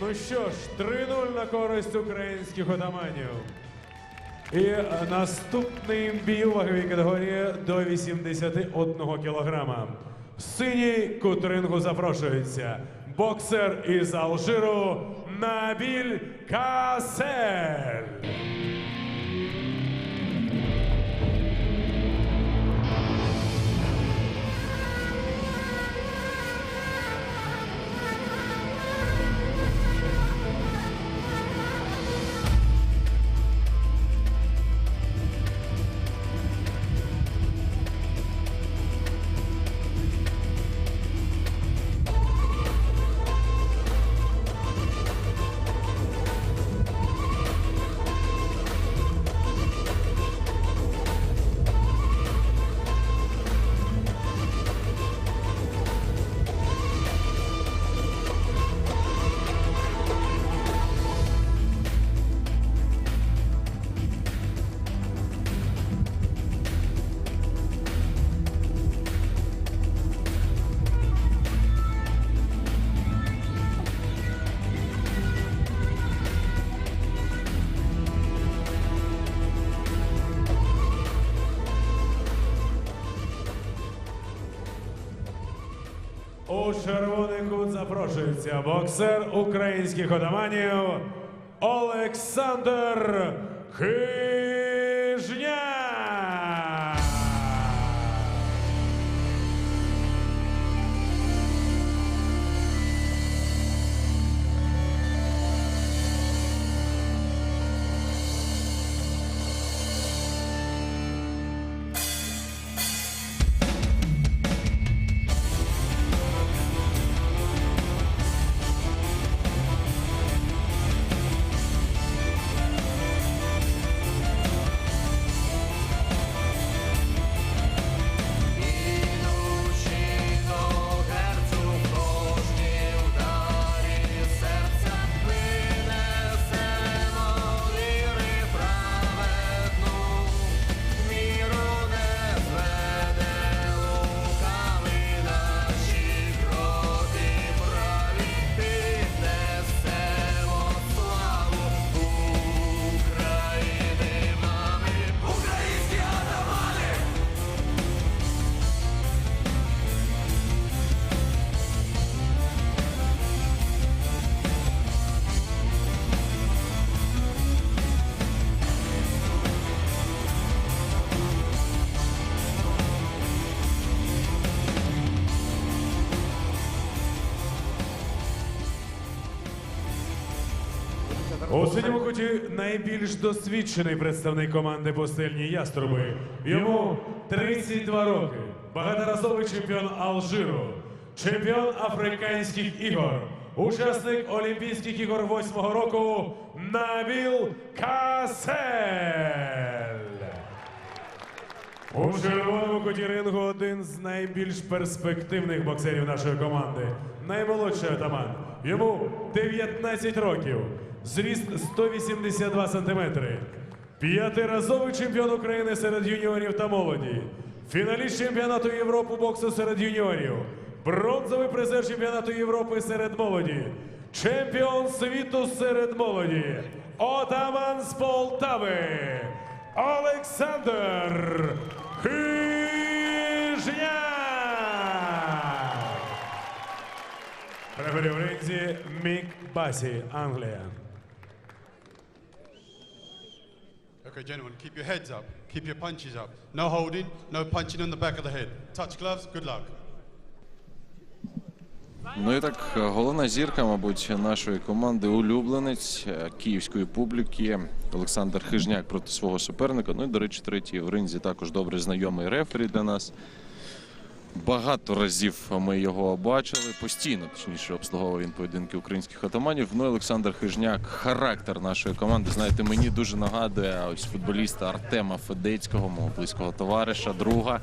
Ну що ж, 3-0 на користь українських отаманів. І наступний бій ваговій категорії до 81 кілограма. В синій кутрингу запрошується боксер із Алжиру Набіль Касель. Червоний кут запрошується боксер українських отаманів Олександр Хижня. У синьому куті найбільш досвідчений представник команди Пустельні Яструби. Йому 32 роки. Багаторазовий чемпіон Алжиру, чемпіон африканських ігор, учасник Олімпійських ігор 8-го року Набіл Касель. У червоному куті рингу один з найбільш перспективних боксерів нашої команди. Наймолодший атаман. Йому 19 років. Зріст 182 сантиметри. П'ятиразовий чемпіон України серед юніорів та молоді. Фіналіст чемпіонату Європи боксу серед юніорів. Бронзовий призер чемпіонату Європи серед молоді. Чемпіон світу серед молоді. Отаман з Полтави. Олександр Хижня. Рефері в Мік Басі, Англія. Okay, gentlemen, keep your heads up. Keep your punches up. No holding, no punching on the back of the head. Touch gloves, good luck. Ну і так, головна зірка, мабуть, нашої команди, улюбленець е, київської публіки Олександр Хижняк проти свого суперника. Ну і, до речі, третій в ринзі також добре знайомий рефері для нас. Багато разів ми його бачили, постійно, точніше, обслуговував він поєдинки українських атаманів. Ну, Олександр Хижняк, характер нашої команди. Знаєте, мені дуже нагадує ось футболіста Артема Федецького, мого близького товариша, друга,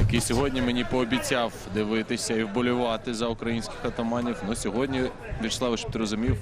який сьогодні мені пообіцяв дивитися і вболівати за українських атаманів. Ну, сьогодні, Вячеславе, щоб ти розумів,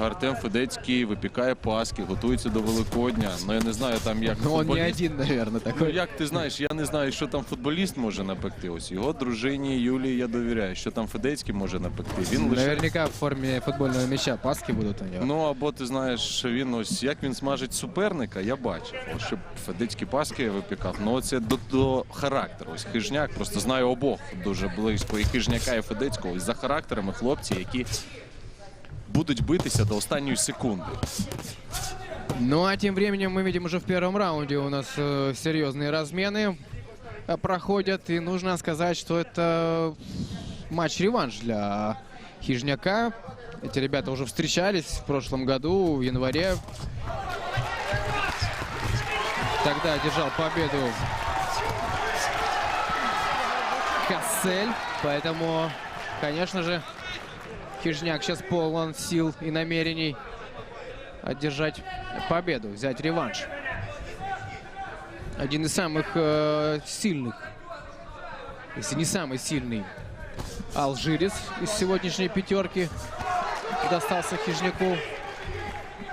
Артем Федецький випікає паски, готується до Великодня. Ну я не знаю там як Но он не футболіст. один, наверное, Ну такой. як ти знаєш, я не знаю, що там футболіст може напекти. Ось його дружині Юлії я довіряю. Що там Федецький може напекти. Він лише Наверняка в форме футбольного мяча паски будут у него. Ну або ти знаєш, він ось як він смажить суперника, я бачив. Ось щоб Федецькі паски випікав. Ну це до, до характеру. Ось хижняк. Просто знаю обох дуже близько. І хижняка, і Федецького. Ось за характерами хлопці, які будуть битися до останньої секунди. Ну а тем временем мы видим уже в первом раунде у нас э, серьезные размены э, проходят. И нужно сказать, что это матч-реванш для Хижняка. Эти ребята уже встречались в прошлом году, в январе. Тогда одержал победу Кассель. Поэтому, конечно же, Хижняк сейчас полон сил и намерений одержать победу, взять реванш. Один из самых э, сильных, если не самый сильный, алжирец из сегодняшней пятерки достался Хижняку.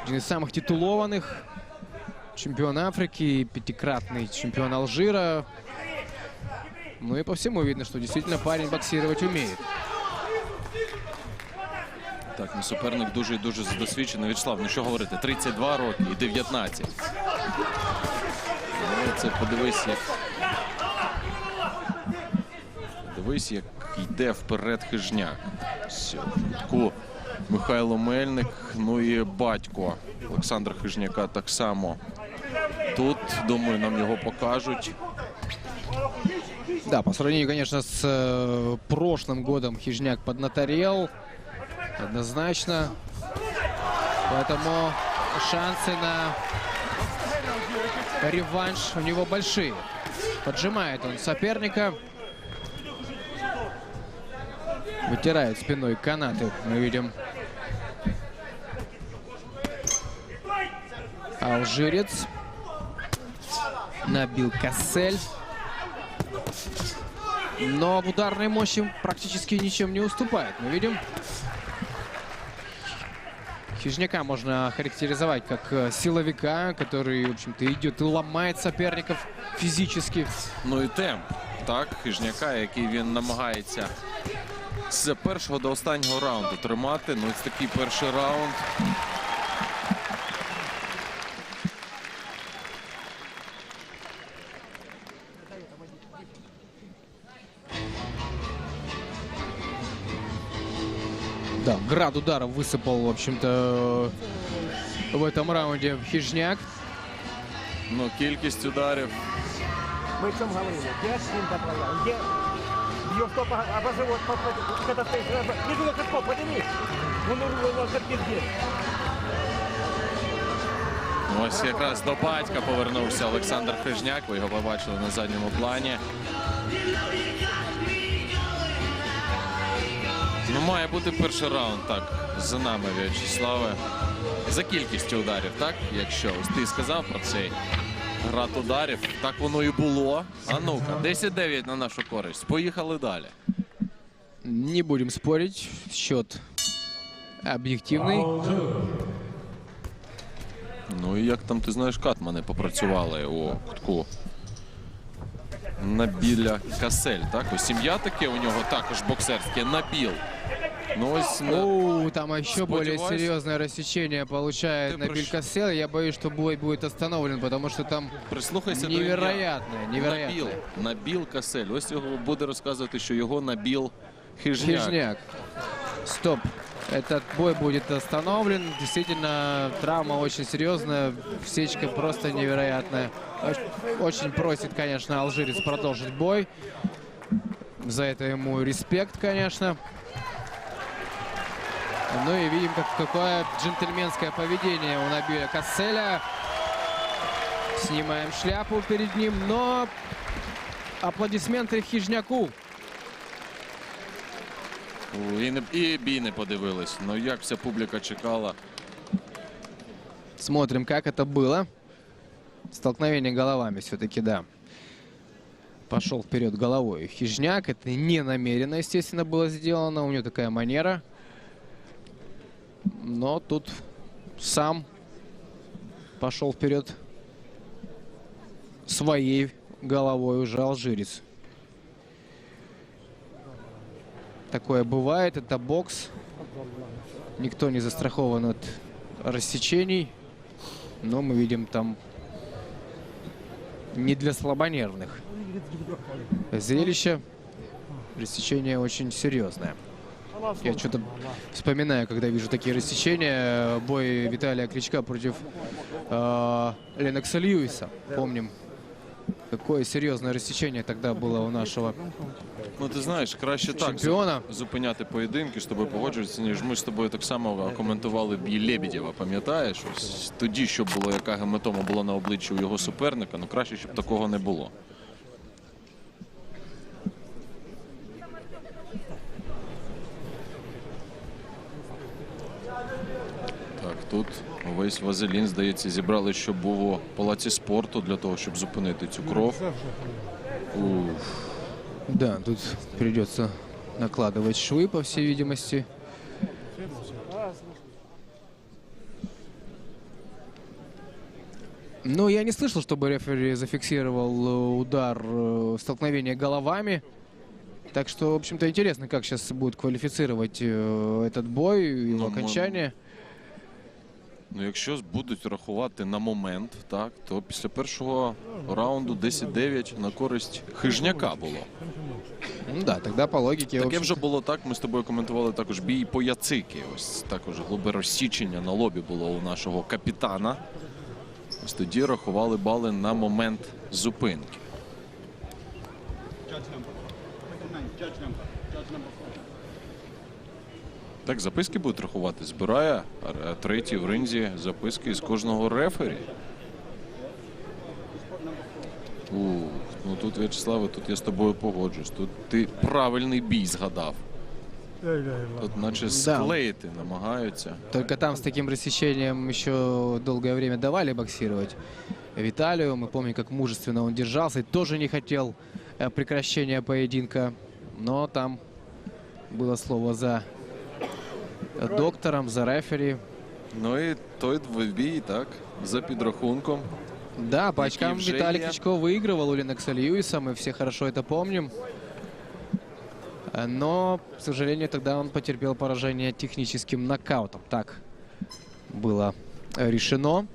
Один из самых титулованных, чемпион Африки, пятикратный чемпион Алжира. Ну и по всему видно, что действительно парень боксировать умеет. Так, ну суперник дуже і дуже досвідчений. Вячеслав, ну що говорити? 32 роки і 19. Ну, це подивись, як. Подивись, як йде вперед хижняк. Таку Михайло Мельник, ну і батько Олександра Хижняка так само. Тут, думаю, нам його покажуть. Да, по сравнению, конечно, с э, прошлым годом Хижняк поднаторел. Однозначно. Поэтому шансы на реванш у него большие. Поджимает он соперника. Вытирает спиной канаты. Мы видим. Алжирец. Набил Кассель. Но в ударной мощи практически ничем не уступает. Мы видим. Хижняка можно характеризовать как э, силовика, который, в общем-то, идет и ломает соперников физически. Ну і темп, так, хижняка, який він намагається з першого до останнього раунду тримати. Ну, ось такий перший раунд. Да, град ударов высыпал, в общем-то, в этом раунде Хижняк. Ну, кількість ударів. Мы о чем говорили? Где спин поправлял? Где бьешь топ обо живот, по- по- когда стоишь, э, не думай, как топ, подними. Ну, ну, ну, ну, как где? Ну, Ось якраз до батька повернувся Олександр Хижняк. Ви його побачили на задньому плані. Має бути перший раунд, так. За нами, В'ячеславе. За кількістю ударів, так? Якщо ось ти сказав про цей град ударів, так воно і було. А ну-ка, 10-9 на нашу користь. Поїхали далі. Не будем спорить. Счет объективный. Ну і як там ти знаєш, катмани попрацювали у кутку. Набіля Касель, так? Ось сім'я таке у нього також боксерське. Набіл. Ну ось на- Оу, там еще более Сподеваюсь. серьезное рассечение получает Ты Набиль прош- Кассел. Я боюсь, что бой будет остановлен, потому что там прислухайся до ім'я. невероятное, Набіл. невероятное. Набіл Касель. Ось його буде розказувати, що його набіл хижняк. Хижняк. Стоп. Этот бой будет остановлен. Действительно, травма очень серьезная. Всечка просто невероятная. Оч- Очень просит, конечно, алжирец продолжить бой. За это ему респект, конечно. Ну и видим, как, какое джентльменское поведение у Набиля Касселя. Снимаем шляпу перед ним, но аплодисменты Хижняку. О, І, не, і бій не подивились. Ну як вся публіка чекала. Смотрим, как это было. Столкновение головами все-таки, да. Пошел вперед головой Хижняк. Это не намеренно, естественно, было сделано. У него такая манера. Но тут сам пошел вперед своей головой уже алжирец. Такое бывает, это бокс. Никто не застрахован от рассечений. Но мы видим там не для слабонервных. Зрелище. Рассечение очень серьезное. Я что-то вспоминаю, когда вижу такие рассечения. Бой Виталия Кличка против э, Ленокса Льюиса. Помним, какое серьезное рассечение тогда было у нашого Ну ти знаєш, краще так чемпіона. зу- зупиняти поєдинки, тобою погоджуватися, ніж ми з тобою так само коментували бій Лебедєва. Пам'ятаєш? Тоді, що було, яка гематома була на обличчі у його суперника, ну краще, щоб такого не було. тут весь вазелін, здається, зібрали, що був у палаці спорту для того, щоб зупинити цю кров. Уф. Да, тут придется накладывать швы, по всей видимости. Но я не слышал, чтобы рефери зафиксировал э, удар, э, столкновение головами. Так что, в общем-то, интересно, как сейчас будет квалифицировать э, этот бой, его Ну, мы- окончание. Ну, якщо будуть рахувати на момент, так, то після першого раунду 10-9 на користь хижняка було. Ну да, тогда по логике... Таке вже було так. Ми з тобою коментували також бій по яцики. Ось також глибе розсічення на лобі було у нашого капітана. Ось тоді рахували бали на момент зупинки. Так, записки будуть рахувати. Збирає е, третій в ринзі записки з кожного рефері. Ух, ну тут В'ячеславе, тут я з тобою погоджуюсь. Тут ти правильний бій згадав. Тут наче склеїти намагаються. Только там с таким рассечением еще долгое время давали боксировать Виталию. Мы помним, как мужественно он держался и тоже не хотел э, прекращения поединка. Но там было слово за э, доктором, за рефери. Ну і той двобій, так, за підрахунком. Да, по Який очкам вже Виталий є. Кличко выигрывал у Ленокса Льюиса, мы все хорошо это помним. Э, Но, к сожалению, тогда он потерпел поражение техническим нокаутом. Так было э, решено.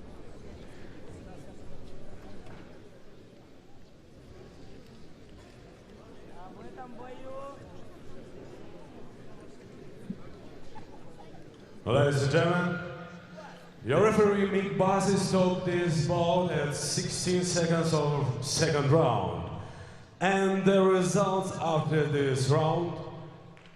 Ladies and gentlemen, your referee Mick Bassi stopped this bout at 16 seconds of second round. And the results after this round,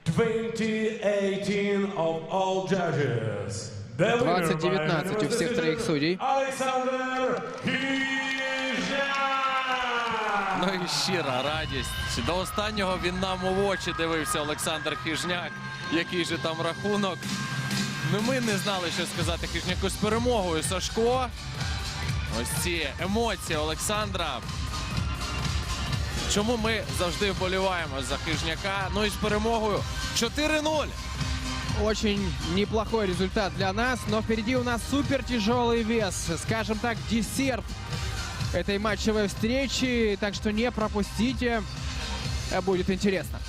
2018 of all judges. The winner by 20-19 у всех троих судей. Александр Хижняк! Ну і щира радість. До останнього він нам у очі дивився Олександр Хижняк. Який же там рахунок. Ну ми не знали, що сказати Хижняку з перемогою. Сашко. Ось ці емоції Олександра. Чому ми завжди вболіваємо за Хижняка? Ну і з перемогою 4-0. Очень неплохой результат для нас, но впереди у нас супер тяжелый вес, скажем так, десерт этой матчевой встречи, так что не пропустите, Э, будет интересно.